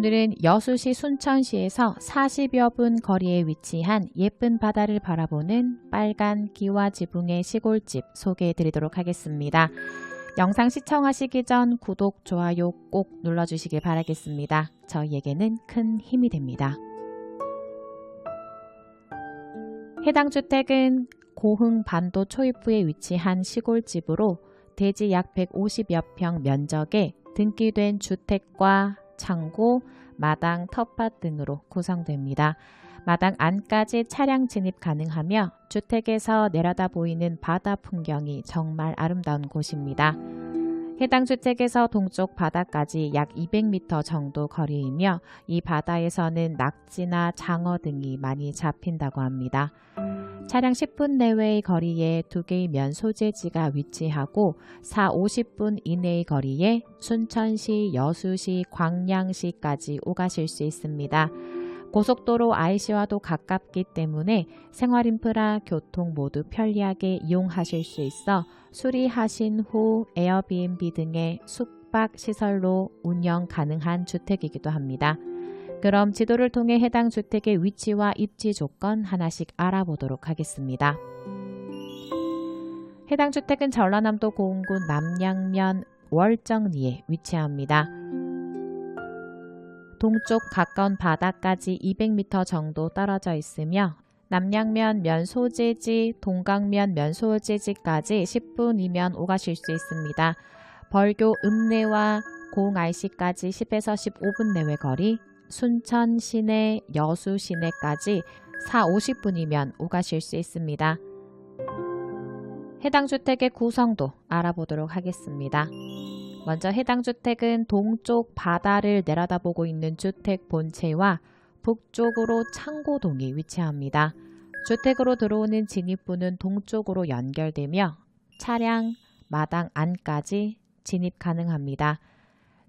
오늘은 여수시 순천시에서 40여 분 거리에 위치한 예쁜 바다를 바라보는 빨간 기와 지붕의 시골집 소개해 드리도록 하겠습니다. 영상 시청하시기 전 구독, 좋아요 꼭 눌러주시길 바라겠습니다. 저희에게는 큰 힘이 됩니다. 해당 주택은 고흥 반도 초입부에 위치한 시골집으로 대지 약 150여 평 면적에 등기된 주택과 창고, 마당, 텃밭 등으로 구성됩니다. 마당 안까지 차량 진입 가능하며 주택에서 내려다 보이는 바다 풍경이 정말 아름다운 곳입니다. 해당 주택에서 동쪽 바다까지 약 200m 정도 거리이며 이 바다에서는 낙지나 장어 등이 많이 잡힌다고 합니다. 차량 10분 내외의 거리에 두 개의 면 소재지가 위치하고 4, 50분 이내의 거리에 순천시, 여수시, 광양시까지 오가실 수 있습니다. 고속도로 IC와도 가깝기 때문에 생활인프라, 교통 모두 편리하게 이용하실 수 있어 수리하신 후 에어비앤비 등의 숙박 시설로 운영 가능한 주택이기도 합니다. 그럼 지도를 통해 해당 주택의 위치와 입지 조건 하나씩 알아보도록 하겠습니다. 해당 주택은 전라남도 고흥군 남양면 월정리에 위치합니다. 동쪽 가까운 바다까지 200m 정도 떨어져 있으며 남양면 면소재지, 동강면 면소재지까지 10분이면 오가실 수 있습니다. 벌교 읍내와 고흥 IC까지 10에서 15분 내외 거리, 순천 시내, 여수 시내까지 4, 50분이면 오가실 수 있습니다. 해당 주택의 구성도 알아보도록 하겠습니다. 먼저 해당 주택은 동쪽 바다를 내려다보고 있는 주택 본체와 북쪽으로 창고동이 위치합니다. 주택으로 들어오는 진입부는 동쪽으로 연결되며 차량, 마당 안까지 진입 가능합니다.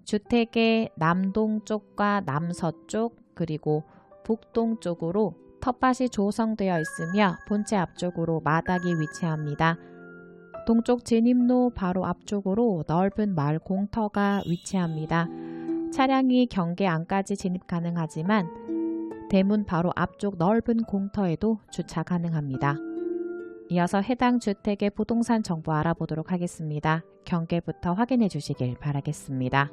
주택의 남동쪽과 남서쪽 그리고 북동쪽으로 텃밭이 조성되어 있으며 본체 앞쪽으로 마당이 위치합니다. 동쪽 진입로 바로 앞쪽으로 넓은 마을 공터가 위치합니다. 차량이 경계 안까지 진입 가능하지만 대문 바로 앞쪽 넓은 공터에도 주차 가능합니다. 이어서 해당 주택의 부동산 정보 알아보도록 하겠습니다. 경계부터 확인해 주시길 바라겠습니다.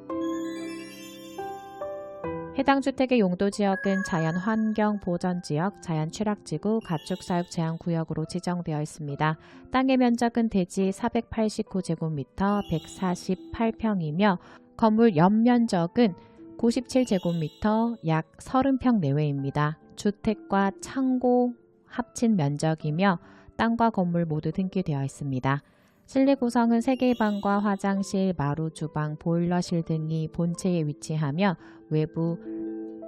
해당 주택의 용도 지역은 자연환경 보전지역, 자연취락지구, 가축사육 제한구역으로 지정되어 있습니다. 땅의 면적은 대지 489제곱미터 148평이며 건물 연면적은 97제곱미터 약 30평 내외입니다. 주택과 창고 합친 면적이며 땅과 건물 모두 등기되어 있습니다. 실내 구성은 3개의 방과 화장실, 마루, 주방, 보일러실 등이 본체에 위치하며 외부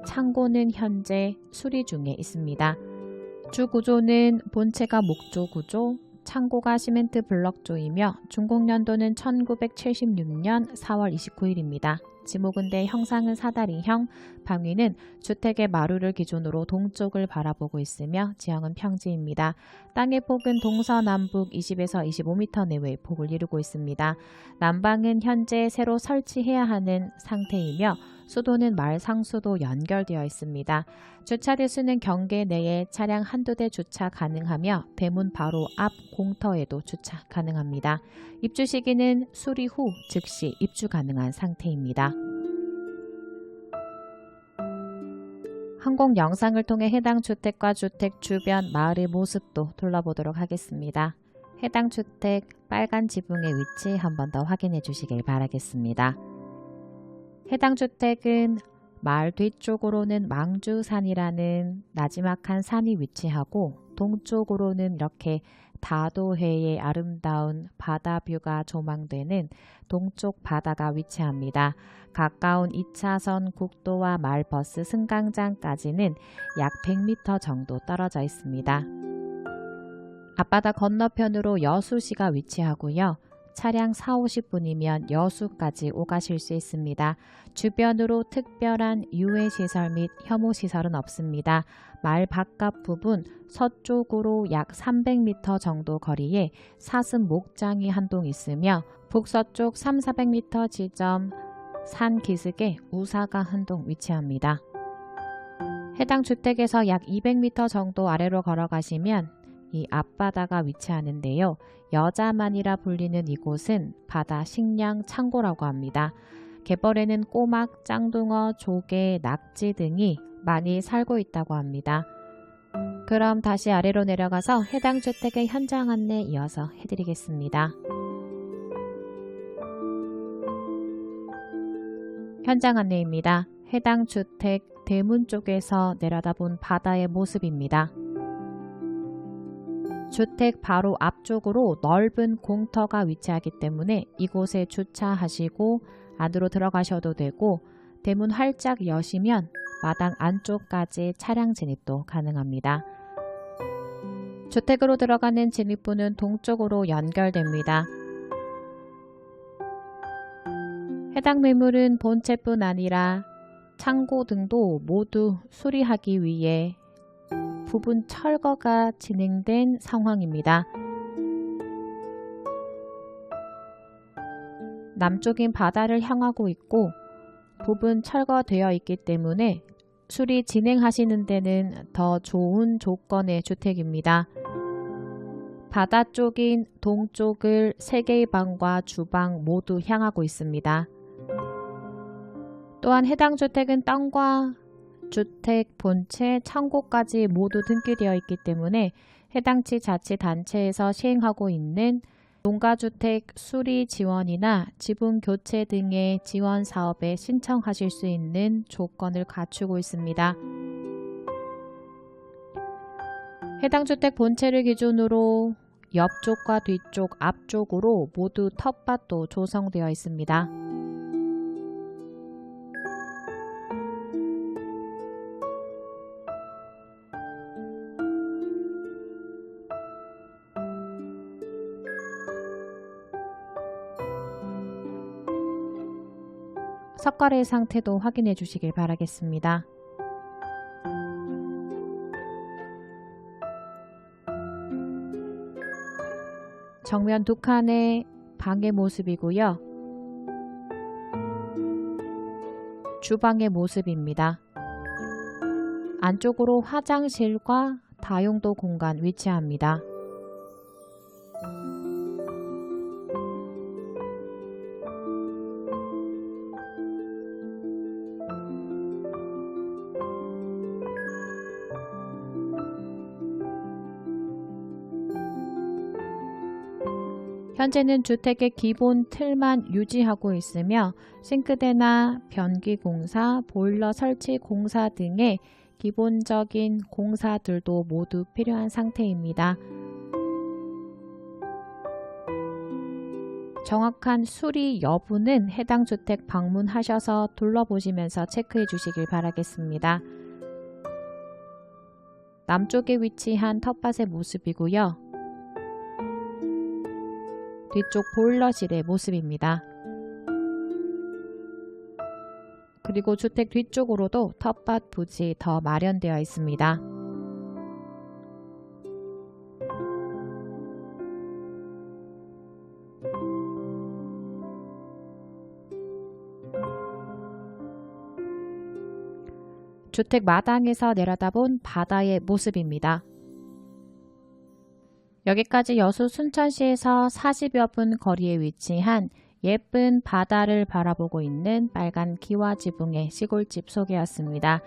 창고는 현재 수리 중에 있습니다. 주 구조는 본체가 목조 구조, 창고가 시멘트 블럭조이며 중공년도는 1976년 4월 29일입니다. 지목은 대 형상은 사다리형, 방위는 주택의 마루를 기준으로 동쪽을 바라보고 있으며 지형은 평지입니다. 땅의 폭은 동서남북 20에서 25m 내외의 폭을 이루고 있습니다. 난방은 현재 새로 설치해야 하는 상태이며 수도는 말 상수도 연결되어 있습니다. 주차 대수는 경계 내에 차량 한두 대 주차 가능하며 대문 바로 앞 공터에도 주차 가능합니다. 입주 시기는 수리 후 즉시 입주 가능한 상태입니다. 항공 영상을 통해 해당 주택과 주택 주변 마을의 모습도 둘러보도록 하겠습니다. 해당 주택 빨간 지붕의 위치 한 번 더 확인해 주시길 바라겠습니다. 해당 주택은 마을 뒤쪽으로는 망주산이라는 나지막한 산이 위치하고 동쪽으로는 이렇게 다도해의 아름다운 바다 뷰가 조망되는 동쪽 바다가 위치합니다. 가까운 2차선 국도와 마을버스 승강장까지는 약 100m 정도 떨어져 있습니다. 앞바다 건너편으로 여수시가 위치하고요. 차량 4, 50분이면 여수까지 오가실 수 있습니다. 주변으로 특별한 유해시설 및 혐오시설은 없습니다. 마을 바깥 부분 서쪽으로 약 300m 정도 거리에 사슴 목장이 한 동 있으며 북서쪽 3, 400m 지점 산 기슭에 우사가 한 동 위치합니다. 해당 주택에서 약 200m 정도 아래로 걸어가시면 이 앞바다가 위치하는데요. 여자만이라 불리는 이곳은 바다 식량 창고라고 합니다. 갯벌에는 꼬막, 짱둥어, 조개, 낙지 등이 많이 살고 있다고 합니다. 그럼 다시 아래로 내려가서 해당 주택의 현장 안내 이어서 해드리겠습니다. 현장 안내입니다. 해당 주택 대문 쪽에서 내려다본 바다의 모습입니다. 주택 바로 앞쪽으로 넓은 공터가 위치하기 때문에 이곳에 주차하시고 안으로 들어가셔도 되고 대문 활짝 여시면 마당 안쪽까지 차량 진입도 가능합니다. 주택으로 들어가는 진입부는 동쪽으로 연결됩니다. 해당 매물은 본체뿐 아니라 창고 등도 모두 수리하기 위해 부분 철거가 진행된 상황입니다. 남쪽인 바다를 향하고 있고 부분 철거되어 있기 때문에 수리 진행하시는 데는 더 좋은 조건의 주택입니다. 바다 쪽인 동쪽을 3개의 방과 주방 모두 향하고 있습니다. 또한 해당 주택은 땅과 주택, 본체, 창고까지 모두 등기되어 있기 때문에 해당 지 자치단체에서 시행하고 있는 농가주택 수리 지원이나 지분 교체 등의 지원 사업에 신청하실 수 있는 조건을 갖추고 있습니다. 해당 주택 본체를 기준으로 옆쪽과 뒤쪽, 앞쪽으로 모두 텃밭도 조성되어 있습니다. 석가래의 상태도 확인해 주시길 바라겠습니다. 정면 두 칸의 방의 모습이고요. 주방의 모습입니다. 안쪽으로 화장실과 다용도 공간 위치합니다. 현재는 주택의 기본 틀만 유지하고 있으며 싱크대나 변기 공사, 보일러 설치 공사 등의 기본적인 공사들도 모두 필요한 상태입니다. 정확한 수리 여부는 해당 주택 방문하셔서 둘러보시면서 체크해 주시길 바라겠습니다. 남쪽에 위치한 텃밭의 모습이고요. 뒤쪽 보일러실의 모습입니다. 그리고 주택 뒤쪽으로도 텃밭 부지 더 마련되어 있습니다. 주택 마당에서 내려다본 바다의 모습입니다. 여기까지 여수 순천시에서 40여 분 거리에 위치한 예쁜 바다를 바라보고 있는 빨간 기와 지붕의 시골집 소개였습니다.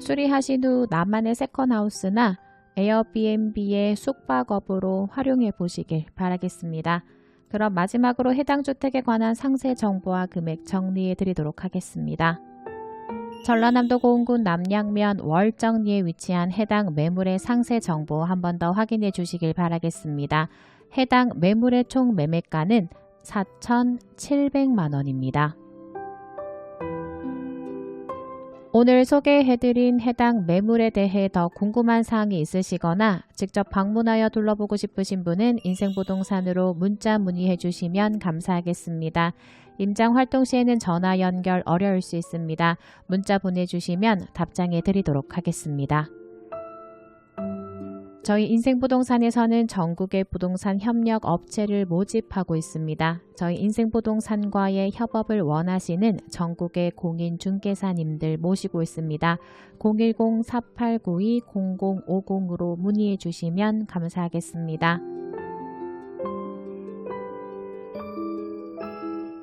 수리하신 후 나만의 세컨하우스나 에어비앤비의 숙박업으로 활용해 보시길 바라겠습니다. 그럼 마지막으로 해당 주택에 관한 상세 정보와 금액 정리해 드리도록 하겠습니다. 전라남도 고흥군 남양면 월정리에 위치한 해당 매물의 상세 정보 한 번 더 확인해 주시길 바라겠습니다. 해당 매물의 총 매매가는 4,700만 원입니다. 오늘 소개해드린 해당 매물에 대해 더 궁금한 사항이 있으시거나 직접 방문하여 둘러보고 싶으신 분은 인생부동산으로 문자 문의해 주시면 감사하겠습니다. 임장 활동 시에는 전화 연결 어려울 수 있습니다. 문자 보내주시면 답장해 드리도록 하겠습니다. 저희 인생부동산에서는 전국의 부동산 협력 업체를 모집하고 있습니다. 저희 인생부동산과의 협업을 원하시는 전국의 공인 중개사님들 모시고 있습니다. 010-4892-0050으로 문의해 주시면 감사하겠습니다.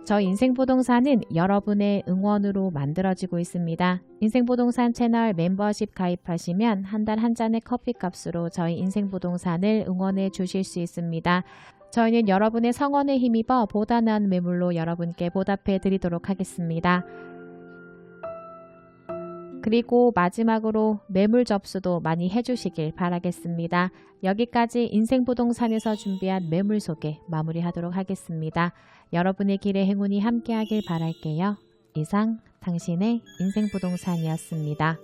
저희 인생부동산은 여러분의 응원으로 만들어지고 있습니다. 인생부동산 채널 멤버십 가입하시면 한달한 잔의 커피 값으로 저희 인생부동산을 응원해 주실 수 있습니다. 저희는 여러분의 성원에 힘입어 보다 나은 매물로 여러분께 보답해 드리도록 하겠습니다. 그리고 마지막으로 매물 접수도 많이 해주시길 바라겠습니다. 여기까지 인생부동산에서 준비한 매물 소개 마무리하도록 하겠습니다. 여러분의 길에 행운이 함께하길 바랄게요. 이상 당신의 인생부동산이었습니다.